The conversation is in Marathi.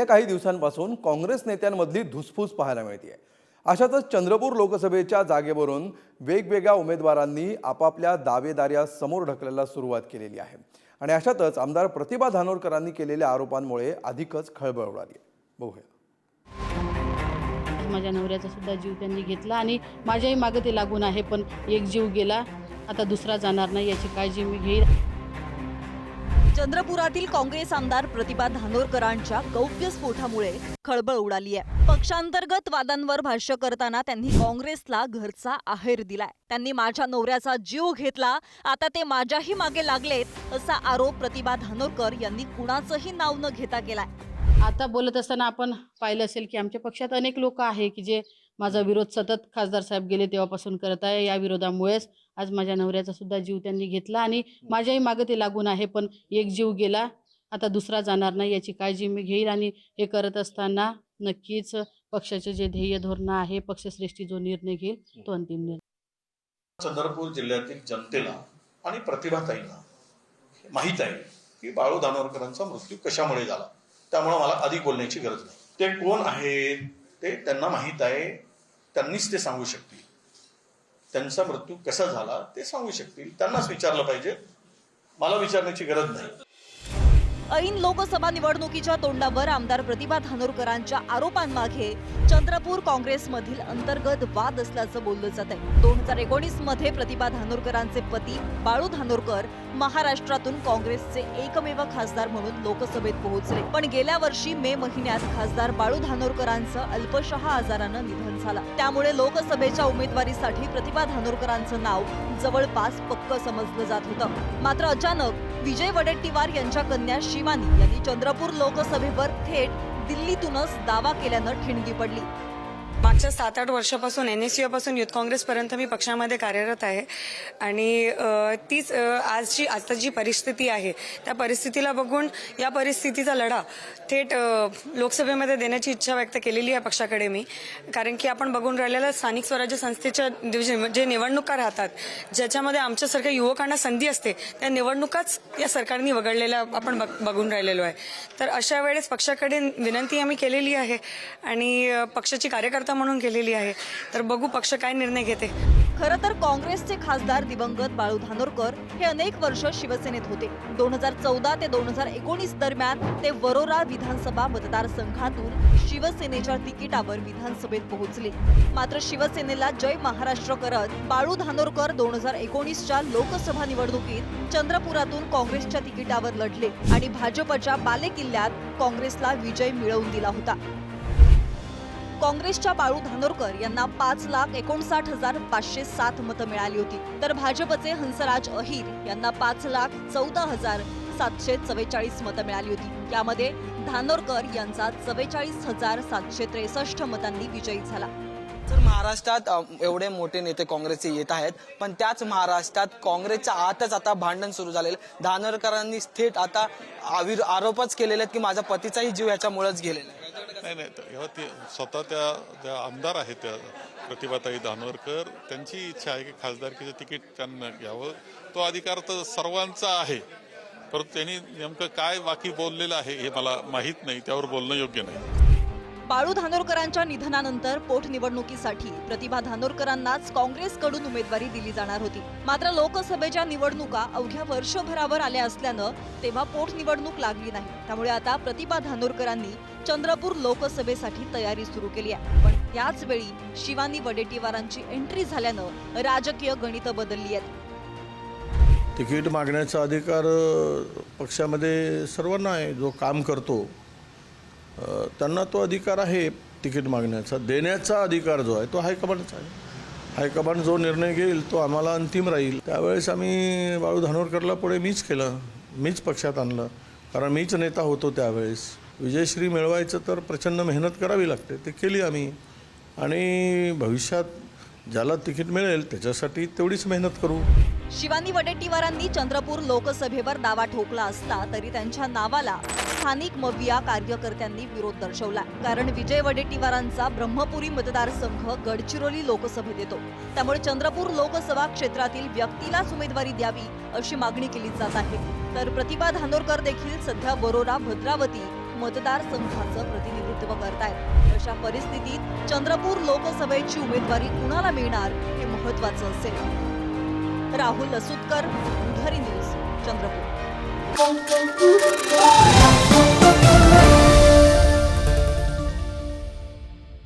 गेल्या काही दिवसांपासून काँग्रेस नेत्यांमधली धुसफूस पाहायला मिळते अशातच चंद्रपूर लोकसभेच्या जागेवरून वेगवेगळ्या उमेदवारांनी आपापल्या दावेदाऱ्या समोर ढकलायला सुरुवात केलेली आहे. आणि अशातच आमदार प्रतिभा धानोरकरांनी केलेल्या आरोपांमुळे अधिकच खळबळ उडाली बघूया. माझ्या नवऱ्याचा सुद्धा जीव त्यांनी घेतला आणि माझ्याही मागं ते लागून आहे पण एक जीव गेला. आता दुसरा जाणार नाही याची काळजी मी घेईल चंद्रपुरातील काँग्रेस आमदार प्रतिभा धानोरकरांच्या गौप्यस्फोटामुळे खळबळ उडाली आहे. पक्षांतर्गत वादांवर भाष्य करताना त्यांनी काँग्रेसला घरचा आहेर दिलाय. त्यांनी माझ्या नवऱ्याचा जीव घेतला. आता ते माझ्याही मागे लागलेत असा आरोप प्रतिभा धानोरकर यांनी कुणाचंही नाव न घेता केलाय. आता बोलत असताना आपण पाहिलं असेल की आमच्या पक्षात अनेक लोक आहे की जे माझा विरोध सतत खासदार साहेब गेले तेव्हापासून करत आहे. या विरोधामुळेच आज माझ्या नवऱ्याचा सुद्धा जीव त्यांनी घेतला आणि माझ्याही मागं ते लागून आहे पण एक जीव गेला. आता दुसरा जाणार नाही याची काळजी मी घेईल आणि हे करत असताना नक्कीच पक्षाचे जे ध्येय धोरणं आहे पक्षश्रेष्ठी जो निर्णय घेईल तो अंतिम निर्णय. चंद्रपूर जिल्ह्यातील जनतेला आणि प्रतिभाताईंना माहीत आहे की बाळू धानोरकरांचा मृत्यू कशामुळे झाला? त्यामुळे मला अधिक बोलण्याची गरज नाही. ते कोण आहेत? ते त्यांना माहीत आहे. त्यांनीच ते सांगू शकतील. त्यांचा मृत्यू कसा झाला ते सांगू शकतील. त्यांनाच विचारलं पाहिजे. मला विचारण्याची गरज नाही. ऐन लोकसभा निवडणुकीच्या तोंडावर आमदार प्रतिभा धानोरकरांच्या आरोपांमागे चंद्रपूर काँग्रेसमधील अंतर्गत वाद असल्याचं बोललं जात आहे दोन हजार एकोणीसमध्ये प्रतिभा धानोरकरांचे पती बाळू धानोरकर महाराष्ट्रातून काँग्रेसचे एकमेव खासदार म्हणून लोकसभेत पोहोचले. पण गेल्या वर्षी मे महिन्यात खासदार बाळू धानोरकरांचं अल्पशहा आजारानं निधन झालं. त्यामुळे लोकसभेच्या उमेदवारीसाठी प्रतिभा धानोरकरांचं नाव जवळपास पक्क समजलं जात होतं. मात्र अचानक विजय वडेट्टीवार यांच्या कन्या शिवानी यांनी चंद्रपूर लोकसभेवर थेट दिल्लीतूनच दावा केल्यानं ठिणगी पडली. मागच्या सात आठ वर्षापासून एन एसपासून युथ काँग्रेसपर्यंत मी पक्षामध्ये कार्यरत आहे. आणि तीच आजची आता जी परिस्थिती आहे त्या परिस्थितीला बघून या परिस्थितीचा लढा थेट लोकसभेमध्ये देण्याची इच्छा व्यक्त केलेली आहे पक्षाकडे मी. कारण की आपण बघून राहिलेल्या स्थानिक स्वराज्य संस्थेच्या जे जे निवडणुका राहतात ज्याच्यामध्ये आमच्यासारख्या युवकांना संधी असते त्या निवडणुकाच या सरकारने वगळलेल्या आपण बघ- बघून राहिलेलो आहे. तर अशा वेळेस पक्षाकडे विनंती आम्ही केलेली आहे. आणि पक्षाची कार्यकर्ता म्हणून केलेली आहे. तर बघू पक्ष काय निर्णय घेते. खरं तर काँग्रेसचे खासदार दिवंगत बाळू धानोरकर हे अनेक वर्ष शिवसेनेत होते. दोन हजार चौदा ते दोन हजार एकोणीस दरम्यान ते वरोरा विधानसभा मतदारसंघातून शिवसेनेच्या तिकिटावर विधानसभेत पोहोचले. मात्र शिवसेनेला जय महाराष्ट्र करत बाळू धानोरकर दोन हजार एकोणीसच्या लोकसभा निवडणुकीत चंद्रपुरातून काँग्रेसच्या तिकिटावर लढले आणि भाजपच्या बालेकिल्ल्यात काँग्रेसला विजय मिळवून दिला होता. काँग्रेसच्या बाळू धानोरकर यांना पाच लाख एकोणसाठ हजार पाचशे सात मतं मिळाली होती. तर भाजपचे हंसराज अहिर यांना पाच लाख चौदा हजार सातशे चव्वेचाळीस मतं मिळाली होती. यामध्ये धानोरकर यांचा चव्वेचाळीस हजार सातशे त्रेसष्ट मतांनी विजयी झाला. तर महाराष्ट्रात एवढे मोठे नेते काँग्रेसचे येत आहेत पण त्याच महाराष्ट्रात काँग्रेसच्या आतच आता भांडण सुरू झालेलं धानोरकरांनी थेट आता आरोपच केलेले आहेत की माझ्या पतीचाही जीव ह्याच्यामुळेच गेलेला आहे. नाही नाही तर ते स्वतः त्या ज्या आमदार आहेत त्या प्रतिभाताई धानोरकर. त्यांची इच्छा आहे की खासदारकीचं तिकीट त्यांना घ्यावं. तो अधिकार तर सर्वांचा आहे. परंतु त्यांनी नेमकं काय बाकी बोललेलं आहे हे मला माहीत नाही. त्यावर बोलणं योग्य नाही. बाळू धानोरकरांच्या निधनानंतर पोटनिवडणुकीसाठी प्रतिभा धानोरकरांनाच काँग्रेसकडून उमेदवारी दिली जाणार होती. मात्र लोकसभेच्या निवडणुका अवघ्या वर्षभरावर आल्या असल्यानं तेव्हा पोटनिवडणूक लागली नाही. त्यामुळे आता प्रतिभा धानोरकरांनी चंद्रपूर लोकसभेसाठी तयारी सुरू केली आहे. पण त्याच वेळी शिवानी वडेट्टीवारांची एंट्री झाल्यानं राजकीय गणितं बदलली आहेत. तिकीट मागण्याचा अधिकार पक्षामध्ये सर्वांना आहे. जो काम करतो त्यांना तो अधिकार आहे तिकीट मागण्याचा. देण्याचा अधिकार जो आहे तो हायकमांडचा आहे. हायकमांड जो निर्णय घेईल तो आम्हाला अंतिम राहील. त्यावेळेस आम्ही बाळू धानोरकरला पुढे मीच केलं. मीच पक्षात आणलं. कारण मीच नेता होतो त्यावेळेस. विजयश्री मिळवायचं तर प्रचंड मेहनत करावी लागते. ते केली आम्ही. आणि भविष्यात ज्याला तिकीट मिळेल त्याच्यासाठी तेवढीच मेहनत करू. शिवानी वडेट्टीवारांनी चंद्रपूर लोकसभेवर दावा ठोकला असला तरी त्यांच्या नावाला स्थानिक मविया कार्यकर्त्यांनी विरोध दर्शवला. कारण विजय वडेट्टीवारांचा ब्रह्मपुरी मतदारसंघ गडचिरोली लोकसभेत येतो. त्यामुळे चंद्रपूर लोकसभा क्षेत्रातील व्यक्तीलाच उमेदवारी द्यावी अशी मागणी केली जात आहे. तर प्रतिभा धानोरकर देखील सध्या बरोरा भद्रावती मतदारसंघाचं प्रतिनिधित्व करतायत. अशा परिस्थितीत चंद्रपूर लोकसभेची उमेदवारी कुणाला मिळणार हे महत्वाचं असेल. राहुल लसुतकर बुधवारी न्यूज चंद्रपूर.